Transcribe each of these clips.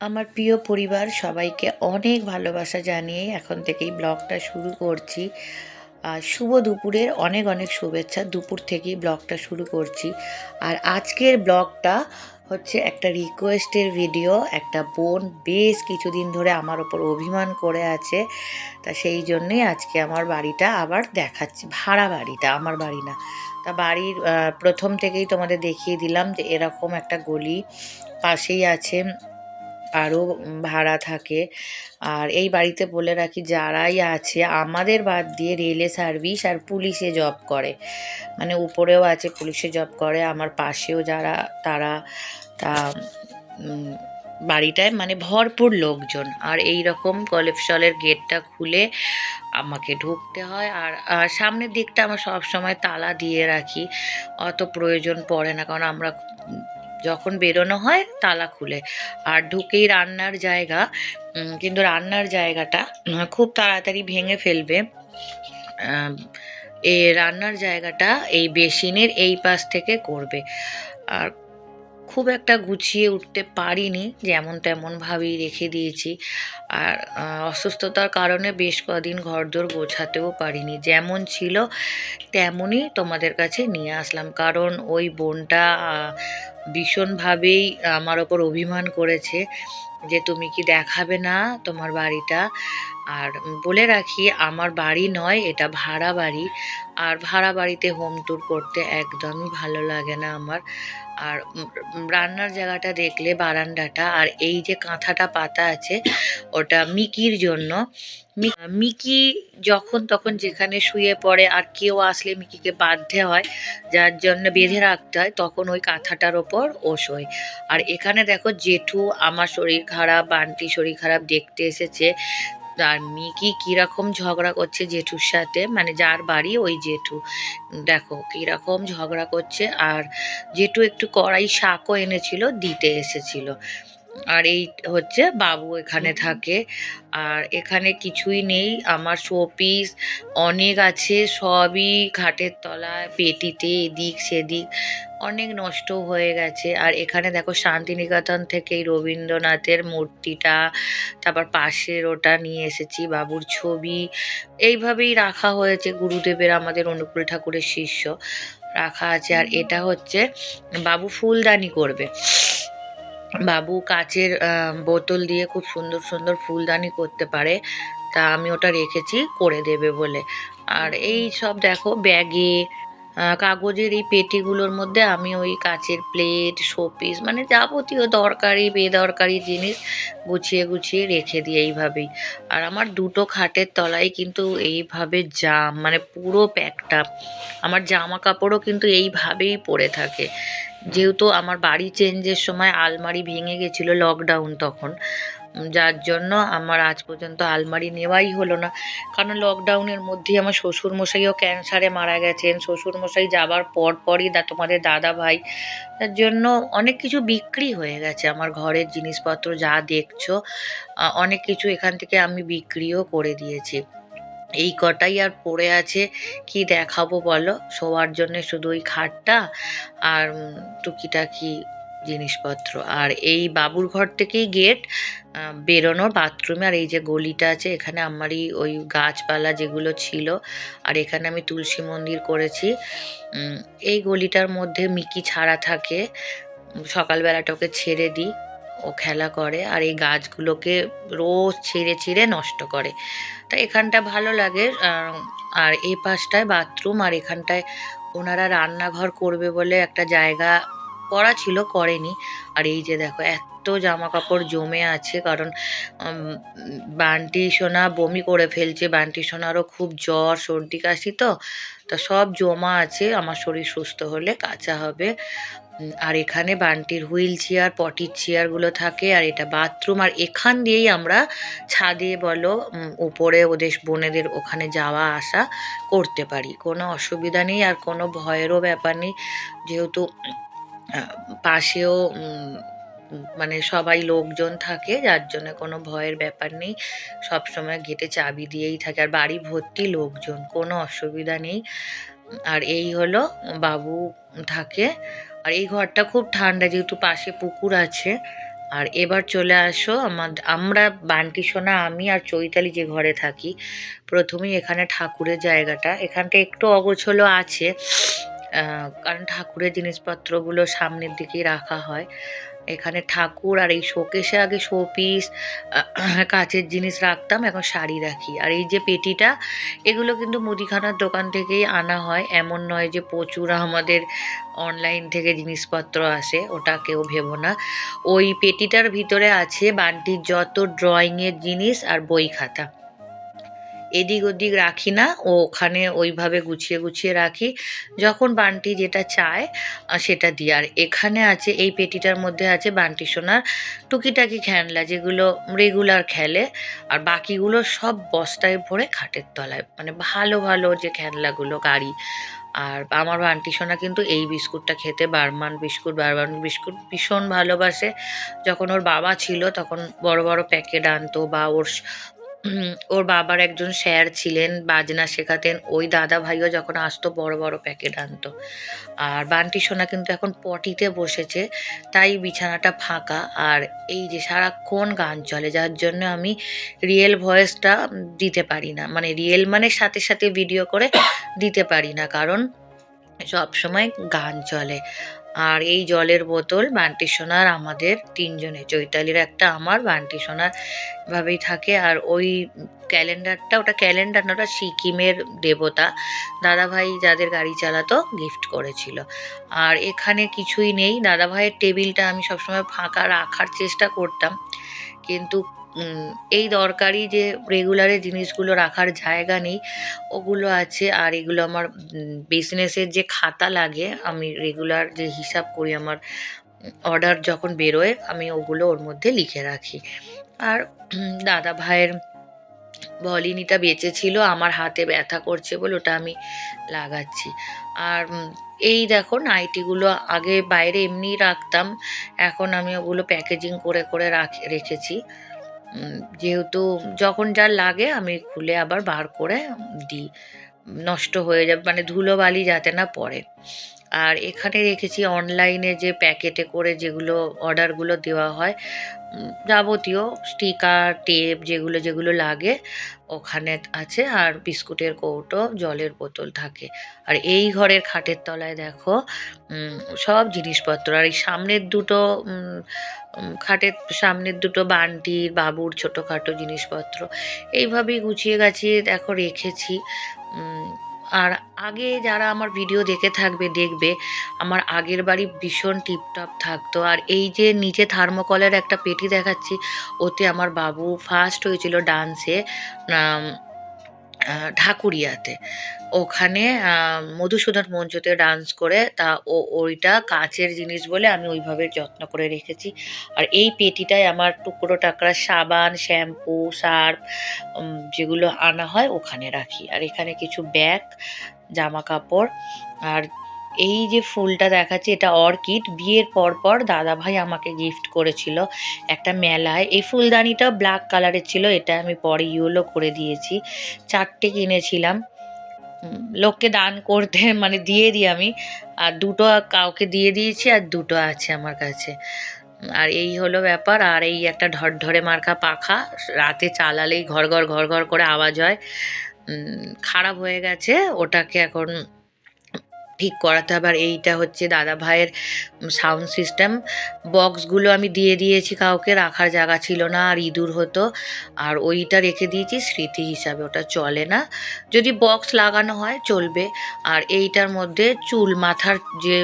আমার প্রিয় পরিবার সবাইকে অনেক ভালোবাসা জানিয়ে এখন থেকেই ব্লগটা শুরু করছি। আর শুভ দুপুরের অনেক অনেক শুভেচ্ছা। দুপুর থেকেই ব্লগটা শুরু করছি। আর আজকের ব্লগটা হচ্ছে একটা রিকোয়েস্টের ভিডিও। একটা বোন বেশ কিছুদিন ধরে আমার ওপর অভিমান করে আছে। তা সেই জন্যই আজকে আমার বাড়িটা আবার দেখাচ্ছি। ভাড়া বাড়িটা, আমার বাড়ি না। তা বাড়ির প্রথম থেকেই তোমাদের দেখিয়ে দিলাম যে এরকম একটা গলি পাশেই আছে। আরও ভাড়া থাকে। আর এই বাড়িতে বলে রাখি, যারাই আছে, আমাদের বাদ দিয়ে রেলে সার্ভিস আর পুলিশে জব করে। মানে উপরেও আছে, পুলিশে জব করে। আমার পাশেও যারা, তারা, তা বাড়িটায় মানে ভরপুর লোকজন। আর এই রকম কলেপসলের গেটটা খুলে আমাকে ঢুকতে হয়। আর সামনের দিকটা আমার সব সময় তালা দিয়ে রাখি। অত প্রয়োজন পড়ে না, কারণ আমরা যখন বেরোনো হয় তালা খুলে। আর ঢুকেই রান্নার জায়গা কিন্তু রান্নার জায়গাটা খুব তাড়াতাড়ি ভেঙে ফেলবে। এ রান্নার জায়গাটা এই বেসিনের এই পাশ থেকে করবে। আর খুব একটা গুছিয়ে উঠতে পারিনি, যেমন তেমন ভাবেই রেখে দিয়েছি। আর অসুস্থতার কারণে বেশ কদিন ঘরদোর গোছাতেও পারিনি। যেমন ছিল, তেমনই তোমাদের কাছে নিয়ে আসলাম। কারণ ওই বোনটা ভীষণভাবেই আমার ওপর অভিমান করেছে যে, তুমি কি দেখাবে না তোমার বাড়িটা? আর বলে রাখি, আমার বাড়ি নয়, এটা ভাড়া বাড়ি। আর ভাড়া বাড়িতে হোম ট্যুর করতে একদমই ভালো লাগে না আমার। আর রান্নার জায়গাটা দেখলে বারান্দাটা, আর এই যে কাঁথাটা পাতা আছে, ওটা মিকির জন্য। মিকি যখন তখন যেখানে শুয়ে পড়ে, আর কেউ আসলে মিকিকে বাঁধতে হয়, যার জন্য বেঁধে রাখতে হয়, তখন ওই কাঁথাটার ওপর ও শোয়। আর এখানে দেখো, জেঠু আমার শরীর খারাপ বান্টি শরীর খারাপ দেখতে এসেছে। আর মিকি কীরকম ঝগড়া করছে জেঠুর সাথে? মানে যার বাড়ি ওই জেঠু। দেখো, কীরকম ঝগড়া করছে আর জেঠু একটু কড়াই শাকও এনেছিল, দিতে এসেছিল। আর এই হচ্ছে বাবু এখানে থাকে। আর এখানে কিছুই নেই। আমার শোপিস অনেক আছে সবই খাটের তলায় পেটিতে এদিক সেদিক অনেক নষ্ট হয়ে গেছে। আর এখানে দেখো শান্তিনিকেতন থেকে এই রবীন্দ্রনাথের মূর্তিটা তারপর পাশের ওটা নিয়ে এসেছি বাবুর ছবি। এইভাবেই রাখা হয়েছে গুরুদেবের আমাদের অনুকূল ঠাকুরের শিষ্য রাখা আছে। আর এটা হচ্ছে বাবু ফুলদানি করবে। বাবু কাচের বোতল দিয়ে খুব সুন্দর সুন্দর ফুলদানি করতে পারে, তা আমি ওটা রেখেছি, করে দেবে বলে। আর এই সব দেখো ব্যাগে কাগজের এই পেটিগুলোর মধ্যে আমি ওই কাচের প্লেট, শোপিস মানে যাবতীয় দরকারি, বেদরকারি জিনিস গুছিয়ে গুছিয়ে রেখে দিই এইভাবেই। আর আমার দুটো খাটের তলায় কিন্তু এইভাবে জাম মানে পুরো প্যাকটা, আমার জামা কাপড়ও কিন্তু এইভাবেই পড়ে থাকে। যেহেতু আমার বাড়ি চেঞ্জের সময় আলমারি ভেঙে গেছিল লকডাউন তখন যার জন্য আমার আজ পর্যন্ত আলমারি নেওয়াই হলো না। কারণ লকডাউনের মধ্যেই আমার শ্বশুর মশাইও ক্যান্সারে মারা গেছেন। শ্বশুর মশাই যাবার পর পরই দা, তোমাদের দাদা ভাই, তার জন্য অনেক কিছু বিক্রি হয়ে গেছে। আমার ঘরের জিনিসপত্র যা দেখছ অনেক কিছু এখান থেকে আমি বিক্রিও করে দিয়েছি। এই কটাই আর পড়ে আছে, কি দেখাবো বলো? শোয়ার জন্য শুধু ওই খাটটা আর টুকিটাকি জিনিসপত্র। আর এই বাবুর ঘর থেকেই গেট বেরোনোর বাথরুমে। আর এই যে গলিটা আছে, এখানে আমারই ওই গাছপালা যেগুলো ছিল, আর এখানে আমি তুলসী মন্দির করেছি। এই গলিটার মধ্যে মিকি ছাড়া থাকে। সকালবেলাটা ওকে ছেড়ে দিই। ও খেলা করে আর এই গাছগুলোকে রোজ ছিঁড়ে ছিঁড়ে নষ্ট করে। তা এখানটা ভালো লাগে আর এই পাশটায় বাথরুম আর এখানটায় ওনারা রান্নাঘর করবে বলে একটা জায়গা করা ছিল, করেনি। আর এই যে দেখো, এত জামা কাপড় জমে আছে, কারণ বান্টি সোনা বমি করে ফেলছে। বান্টি সোনারও খুব জ্বর, সর্দি, কাশি তো। তা সব জমা আছে, আমার শরীর সুস্থ হলে কাঁচা হবে। আর এখানে বান্টির হুইল চেয়ার, পটির চেয়ারগুলো থাকে, আর এটা বাথরুম। আর এখান দিয়েই আমরা ছাদে বলো উপরে ওদের বোনেদের ওখানে যাওয়া, আসা করতে পারি। কোনো অসুবিধা নেই, আর কোনো ভয়েরও ব্যাপার নেই। যেহেতু পাশেও মানে সবাই লোকজন থাকে, যার জন্য কোনো ভয়ের ব্যাপার নেই। সব সময় গেটে চাবি দিয়েই থাকে, আর বাড়ি ভর্তি লোকজন, কোনো অসুবিধা নেই। আর এই হলো, বাবু থাকে আর এই ঘরটা খুব ঠান্ডা যেহেতু পাশে পুকুর আছে। আর এবার চলে আসো আমার, আমরা বান্টি সোনা আমি আর চৈতালি যে ঘরে থাকি, প্রথমেই এখানে ঠাকুরের জায়গাটা। এখানটা একটু অগোছলো আছে কারণ ঠাকুরের জিনিসপত্রগুলো সামনের দিকেই রাখা হয়। ঠাকুর আর এই শোকেশে আগে শোপিস কাচের জিনিস রাখতাম, এখন শাড়ি রাখি। আর এই যে পেটিটা, এগুলো কিন্তু মুদিখানার দোকান থেকেই আনা হয়। এমন নয় যে প্রচুর আমাদের অনলাইন থেকে জিনিসপত্র আসে, ওটা কেউ ভেবো না। ওই পেটিটার ভিতরে আছে বান্টির যত ড্রয়িংয়ের জিনিস আর বই খাতা। এদিক ওদিক রাখি না, ও ওখানে ওইভাবে গুছিয়ে গুছিয়ে রাখি। যখন বান্টি যেটা চায় সেটা দিই। আর এখানে আছে, এই পেটিটার মধ্যে আছে বান্টি সোনার টুকিটাকি খেলনা, যেগুলো রেগুলার খেলে। আর বাকিগুলো সব বস্তায় ভরে খাটের তলায়। মানে ভালো ভালো যে খেলনাগুলো, গাড়ি। আর আমার বান্টি সোনা কিন্তু এই বিস্কুটটা খেতে বারমান বিস্কুট বারমান বিস্কুট ভীষণ ভালোবাসে। যখন ওর বাবা ছিল, তখন বড় বড় প্যাকেট আনতো বা ওর ওর বাবার একজন স্যার ছিলেন, বাজনা শেখাতেন। ওই দাদা ভাইও যখন আসতো, বড় বড় প্যাকেট আনতো। আর বান্টি সোনা কিন্তু এখন পটিতে বসেছে, তাই বিছানাটা ফাঁকা। আর এই যে সারাক্ষণ গান চলে, যার জন্য আমি রিয়েল ভয়েসটা দিতে পারি না। মানে রিয়েল মানে সাথে সাথে ভিডিও করে দিতে পারি না, কারণ সব সময় গান চলে। আর এই জলের বোতল, বান্টি সোনার আমাদের তিনজনে চৈতালির একটা আমার, বান্টি সোনার ভাবেই থাকে। আর ওই ক্যালেন্ডারটা, ওটা ক্যালেন্ডার না, ওটা সিকিমের দেবতা। দাদাভাই যাদের গাড়ি চালাতো, গিফট করেছিল। আর এখানে কিছুই নেই। দাদাভাইয়ের টেবিলটা আমি সবসময় ফাঁকা রাখার চেষ্টা করতাম। কিন্তু এই দরকারি যে রেগুলারে জিনিসগুলো রাখার জায়গা নেই, ওগুলো আছে। আর এগুলো আমার বিজনেসের যে খাতা লাগে, আমি রেগুলার যে হিসাব করি আমার অর্ডার যখন বেরোয়, আমি ওগুলো ওর মধ্যে লিখে রাখি। আর দাদা ভাইয়ের ভলিনিটা বেঁচে ছিল আমার হাতে ব্যথা করছে বলে ওটা আমি লাগাচ্ছি। আর এই দেখো নাইটিগুলো আগে বাইরে এমনি রাখতাম, এখন আমি ওগুলো প্যাকেজিং করে করে রাখ- রেখেছি। যেহেতু যখন যা লাগে আমি খুলে আবার বার করে দিই। নষ্ট হয়ে যাবে মানে ধুলোবালি যাতে না পড়ে। আর এখানে রেখেছি অনলাইনে যে প্যাকেটে করে যেগুলো অর্ডারগুলো দেওয়া হয় যাবতীয় স্টিকার টেপ যেগুলো যেগুলো লাগে, ওখানে আছে। আর বিস্কুটের কৌটো, জলের বোতল থাকে। আর এই ঘরের খাটের তলায় দেখো সব জিনিসপত্র। আর এই সামনের দুটো খাটের সামনের দুটো বান্টি, বাবুর ছোটোখাটো জিনিসপত্র। এইভাবেই গুছিয়ে গাছিয়ে দেখো রেখেছি। আর আগে যারা আমার ভিডিও দেখে থাকবে, দেখবে, আমার আগের বাড়ি ভীষণ টিপটপ থাকতো। আর এই যে নিচে থার্মোকলের একটা পেটি দেখাচ্ছি, ওতে আমার বাবু ফার্স্ট হয়েছিল ডান্সে ঢাকুরিয়াতে। ওখানে মধুসূদন মঞ্চতে ডান্স করে তা ও, ওইটা কাঁচের জিনিস বলে আমি ওইভাবে যত্ন করে রেখেছি। আর এই পেটিটায় আমার টুকরো টাকরা সাবান, শ্যাম্পু, সার্ফ যেগুলো আনা হয় ওখানে রাখি। আর এখানে কিছু ব্যাগ, জামা কাপড়, আর এই যে ফুলটা দেখাচ্ছে, এটা অর্কিড। বিয়ের পর পর দাদা ভাই আমাকে গিফট করেছিল একটা মেলায়। এই ফুলদানিটা ব্ল্যাক কালারের ছিল, এটা আমি পরে ইয়েলো করে দিয়েছি। চারটে কিনেছিলাম। লোককে দান করতে মানে দিয়ে দিই আমি। আর দুটো কাউকে দিয়ে দিয়েছি, আর দুটো আছে আমার কাছে। আর এই হলো ব্যাপার। আর এই একটা ঢরঢরে মার্কা পাখা। রাতে চালালেই ঘর ঘর ঘর ঘর করে আওয়াজ হয়। খারাপ হয়ে গেছে। ওটাকে এখন ঠিক করাতে হবে। আর এইটা হচ্ছে দাদা ভাইয়ের সাউন্ড সিস্টেম বক্সগুলো আমি দিয়ে দিয়েছি কাউকে, রাখার জায়গা ছিল না, আর ইঁদুর হতো। আর ওইটা রেখে দিয়েছি স্মৃতি হিসাবে, ওটা চলে না। যদি বক্স লাগানো হয়, চলবে। আর এইটার মধ্যে চুল মাথার যে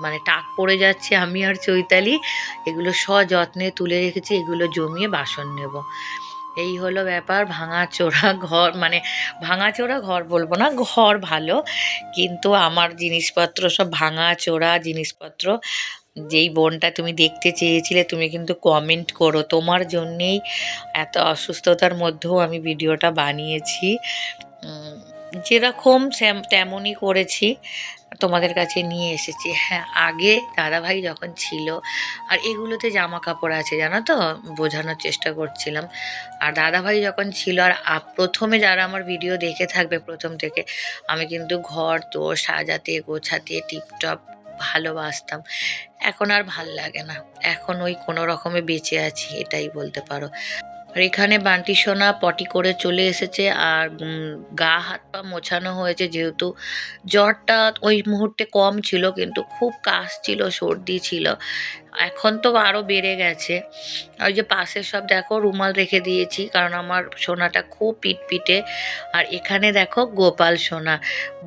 মানে টাক পড়ে যাচ্ছে আমি আর চৈতালি, এগুলো সযত্নে তুলে রেখেছি, এগুলো জমিয়ে বাসন নেব। এই হলো ব্যাপার, ভাঙাচোরা ঘর মানে ভাঙাচোরা ঘর বলব না, ঘর ভালো। কিন্তু আমার জিনিসপত্র সব ভাঙাচোরা জিনিসপত্র। যেই বোনটা তুমি দেখতে চেয়েছিলে, তুমি কিন্তু কমেন্ট করো। তোমার জন্যেই এত অসুস্থতার মধ্যেও আমি ভিডিওটা বানিয়েছি। যেরকম তেমনই করেছি। তোমাদের কাছে নিয়ে এসেছি। হ্যাঁ আগে দাদাভাই যখন ছিল, আর এগুলোতে জামা কাপড় আছে, জানো তো? বোঝানোর চেষ্টা করছিলাম। আর দাদাভাই যখন ছিল, আর প্রথমে যারা আমার ভিডিও দেখে থাকবে প্রথম থেকে, আমি কিন্তু ঘর তো সাজাতে, গোছাতে, টিপটপ ভালোবাসতাম। এখন আর ভালো লাগে না। এখন ওই কোনো রকমে বেঁচে আছি, এটাই বলতে পারো। আর এখানে বান্টি সোনা পটি করে চলে এসেছে আর গা হাত পা মোছানো হয়েছে যেহেতু। জ্বরটা ওই মুহূর্তে কম ছিল কিন্তু খুব কাশ ছিল, সর্দি ছিল। এখন তো আরও বেড়ে গেছে। ওই যে পাশে সব দেখো রুমাল রেখে দিয়েছি কারণ আমার সোনাটা খুব পিটপিটে। আর এখানে দেখো গোপাল সোনা।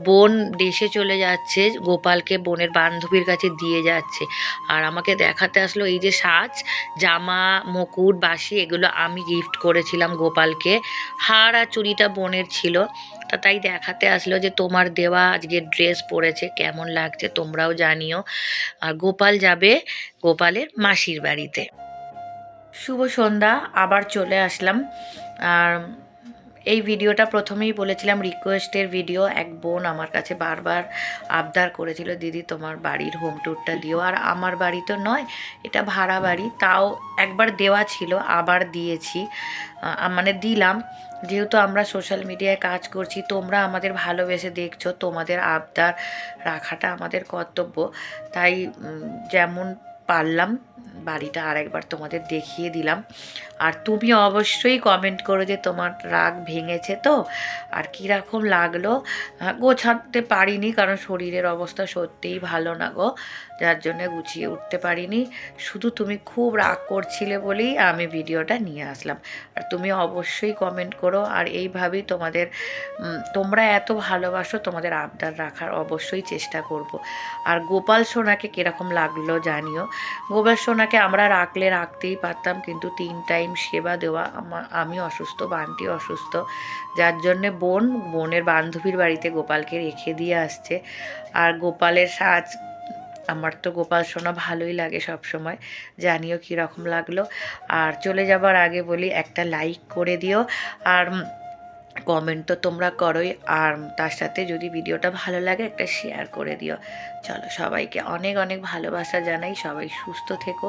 বোন দেশে চলে যাচ্ছে, গোপালকে বোনের বান্ধবীর কাছে দিয়ে যাচ্ছে। আর আমাকে দেখাতে আসলো এই যে সাজ, জামা, মুকুট বাসি এগুলো আমি গিফট করেছিলাম গোপালকে। হার আর চুড়িটা বোনের ছিল। তা তাই দেখাতে আসলো যে তোমার দেওয়া আজকে ড্রেস পরেছে, কেমন লাগছে তোমরাও জানিও। আর গোপাল যাবে গোপালের মাসির বাড়িতে। শুভ সন্ধ্যা, আবার চলে আসলাম। আর এই ভিডিওটা প্রথমেই বলেছিলাম রিকোয়েস্টের ভিডিও এক বোন আমার কাছে বারবার আবদার করেছিল, দিদি, তোমার বাড়ির হোম ট্যুরটা দিও। আর আমার বাড়ি তো নয়, এটা ভাড়া বাড়ি, তাও একবার দেওয়া ছিল, আবার দিয়েছি। মানে দিলাম, যেহেতু আমরা সোশ্যাল মিডিয়ায় কাজ করছি, তোমরা আমাদের ভালোবেসে দেখছ, তোমাদের আবদার রাখাটা আমাদের কর্তব্য। তাই যেমন পারলাম বাড়িটা আরেকবার তোমাদের দেখিয়ে দিলাম। আর তুমি অবশ্যই কমেন্ট করো যে তোমার রাগ ভেঙেছে তো? আর কীরকম লাগল? গোছাতে পারিনি কারণ শরীরের অবস্থা সত্যিই ভালো না গো। যার জন্য গুছিয়ে উঠতে পারিনি। শুধু তুমি খুব রাগ করছিলে বলেই আমি ভিডিওটা নিয়ে আসলাম। আর তুমি অবশ্যই কমেন্ট করো। আর এইভাবেই তোমাদের তোমরা এত ভালোবাসো তোমাদের আবদার রাখার অবশ্যই চেষ্টা করব। আর গোপাল সোনাকে কীরকম লাগল জানিও। গোপাল সোনাকে আমরা রাখলে রাখতেই পারতাম, কিন্তু তিন টাইম সেবা দেওয়া আমার, আমি অসুস্থ, বান্টি অসুস্থ, যার জন্যে বোন, বোনের বান্ধবীর বাড়িতে গোপালকে রেখে দিয়ে আসছে। আর গোপালের সাজ, আমার তো গোপাল সোনা ভালোই লাগে সব সময়, জানিও কীরকম লাগল। আর চলে যাবার আগে বলি, একটা লাইক করে দিও। আর কমেন্ট তো তোমরা করোই। আর তার সাথে যদি ভিডিওটা ভালো লাগে, একটা শেয়ার করে দিও। চলো সবাইকে অনেক অনেক ভালোবাসা জানাই। সবাই সুস্থ থেকো,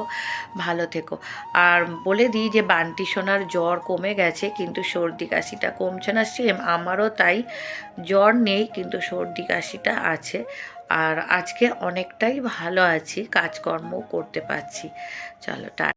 ভালো থেকো। আর বলে দিই যে, বান্টি সোনার জ্বর কমে গেছে, কিন্তু সর্দি কাশিটা কমছে না। সেম আমারও তাই জ্বর নেই, কিন্তু সর্দি কাশিটা আছে। আর আজকে অনেকটাই ভালো আছি, কাজকর্মও করতে পারছি। চলো, টা